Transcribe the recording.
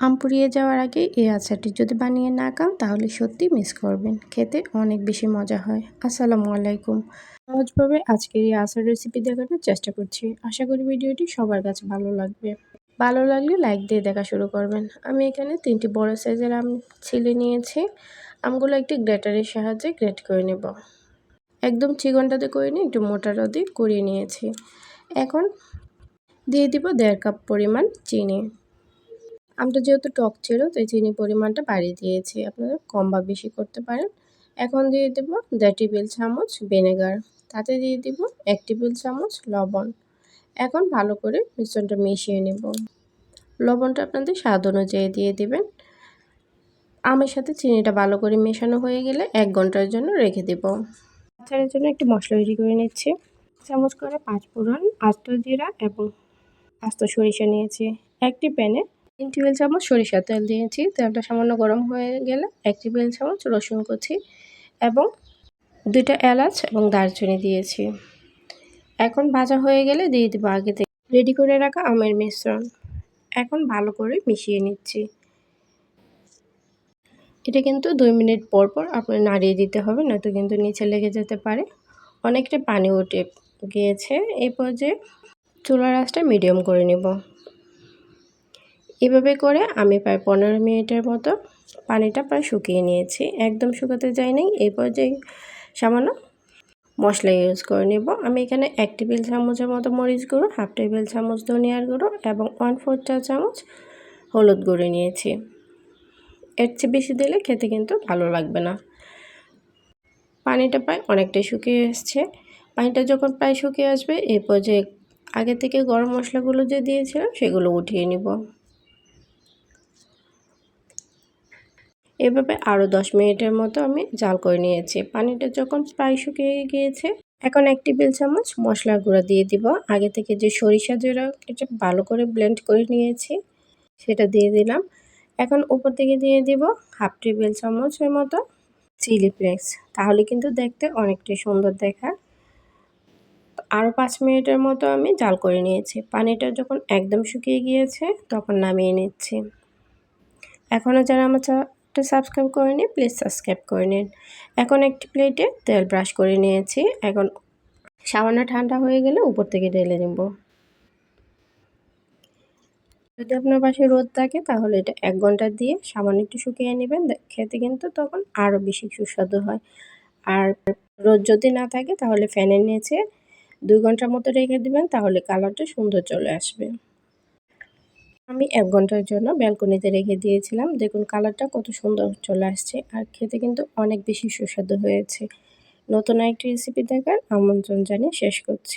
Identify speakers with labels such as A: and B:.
A: আম পুড়িয়ে যাওয়ার আগে এই আচারটি যদি বানিয়ে না খান, তাহলে সত্যি মিস করবেন। খেতে অনেক বেশি মজা হয়। আসসালামু আলাইকুম। সহজভাবে আজকের এই আচার রেসিপি দেখানোর চেষ্টা করছি। আশা করি ভিডিওটি সবার কাছে ভালো লাগবে। ভালো লাগলে লাইক দিয়ে দেখা শুরু করবেন। আমি এখানে তিনটি বড় সাইজের আম ছিলে নিয়েছি। আমগুলো একটি গ্রেটারের সাহায্যে গ্রেট করে নেব। একদম চিকনটাতে করে নিয়ে একটু মোটা রদি করিয়ে নিয়েছি। এখন দিয়ে দিব দেড় কাপ পরিমাণ চিনি। আমটা যেহেতু টক ছিল তাই চিনি পরিমাণটা বাড়িয়ে দিয়েছি। আপনারা কম বা বেশি করতে পারেন। এখন দিয়ে দেব দেড় টেবিল চামচ ভিনেগার। তাতে দিয়ে দিব এক টেবিল চামচ লবণ। এখন ভালো করে মিশ্রণটা মিশিয়ে নেব। লবণটা আপনাদের স্বাদ অনুযায়ী দিয়ে দেবেন। আমের সাথে চিনিটা ভালো করে মেশানো হয়ে গেলে এক ঘণ্টার জন্য রেখে দেব। আচারের জন্য একটি মশলা তৈরি করে নিচ্ছি। চামচ করে পাঁচ ফোড়ন, আস্ত জিরা এবং আস্ত সরিষা নিয়েছি। একটি প্যানে তিন টেবিল চামচ, সরিষার তেল দিয়েছি। তেলটা সামান্য গরম হয়ে গেলে এক টেবিল চামচ রসুন কুচি এবং দুইটা এলাচ এবং দারচিনি দিয়েছি। এখন ভাজা হয়ে গেলে দিয়ে দেবো আগে থেকে রেডি করে রাখা আমের মিশ্রণ। এখন ভালো করে মিশিয়ে নিচ্ছি। এটা কিন্তু দুই মিনিট পর পর আপনার নাড়িয়ে দিতে হবে, নয়তো কিন্তু নিচে লেগে যেতে পারে। অনেকটা পানি উঠে গিয়েছে। এই পর্যায়ে চুলার আঁচটা মিডিয়াম করে নেব। এভাবে করে আমি প্রায় পনেরো মিনিটের মতো পানিটা প্রায় শুকিয়ে নিয়েছি। একদম শুকাতে যায়নি এই পর্যায়ে সামান্য মশলা ইউজ করে নেব। আমি এখানে এক টেবিল চামচের মতো মরিচ গুঁড়ো, হাফ টেবিল চামচ ধনিয়ার গুঁড়ো এবং ওয়ান ফোর চা চামচ হলুদ গুঁড়ো নিয়েছি। এর চেয়ে বেশি দিলে খেতে কিন্তু ভালো লাগবে না। পানিটা প্রায় অনেকটাই শুকিয়ে এসছে। পানিটা যখন প্রায় শুকিয়ে আসবে এই যে আগে থেকে গরম মশলাগুলো যে দিয়েছিলাম, সেগুলো উঠিয়ে নিব। এভাবে আরও দশ মিনিটের মতো আমি জাল করে নিয়েছি। পানিটা যখন প্রায় শুকিয়ে গিয়েছে, এখন এক টেবিল চামচ মশলা গুঁড়া দিয়ে দিব। আগে থেকে যে সরিষা জিরা এটা ভালো করে ব্লেন্ড করে নিয়েছি, সেটা দিয়ে দিলাম। এখন উপর থেকে দিয়ে দিব হাফ টেবিল চামচের মতো চিলি ফ্লেক্স। তাহলে কিন্তু দেখতে অনেকটাই সুন্দর দেখা আরও পাঁচ মিনিটের মতো আমি জাল করে নিয়েছি। পানিটা যখন একদম শুকিয়ে গিয়েছে, তখন নামিয়ে নিচ্ছি। এখনও যারা আমার চ্যানেলটা সাবস্ক্রাইব করে নিন, প্লিজ সাবস্ক্রাইব করে নিন। এখন একটি প্লেটে তেল ব্রাশ করে নিয়েছি। এখন সামান্য ঠান্ডা হয়ে গেলে উপর থেকে ঢেলে নেব। যদি আপনার পাশে রোদ থাকে, তাহলে এটা এক ঘণ্টা দিয়ে সামান্য একটু শুকিয়ে নেবেন। খেতে কিন্তু তখন আরও বেশি সুস্বাদু হয়। আর রোদ যদি না থাকে, তাহলে ফ্যানের নিচে দুই ঘণ্টার মতো রেখে দেবেন, তাহলে কালারটা সুন্দর চলে আসবে। আমি এক ঘণ্টার জন্য ব্যালকনিতে রেখে দিয়েছিলাম। দেখুন কালারটা কত সুন্দর চলে আসছে আর খেতে কিন্তু অনেক বেশি সুস্বাদু হয়েছে। নতুন একটি রেসিপি দেখার আমন্ত্রণ জানিয়ে শেষ করছি।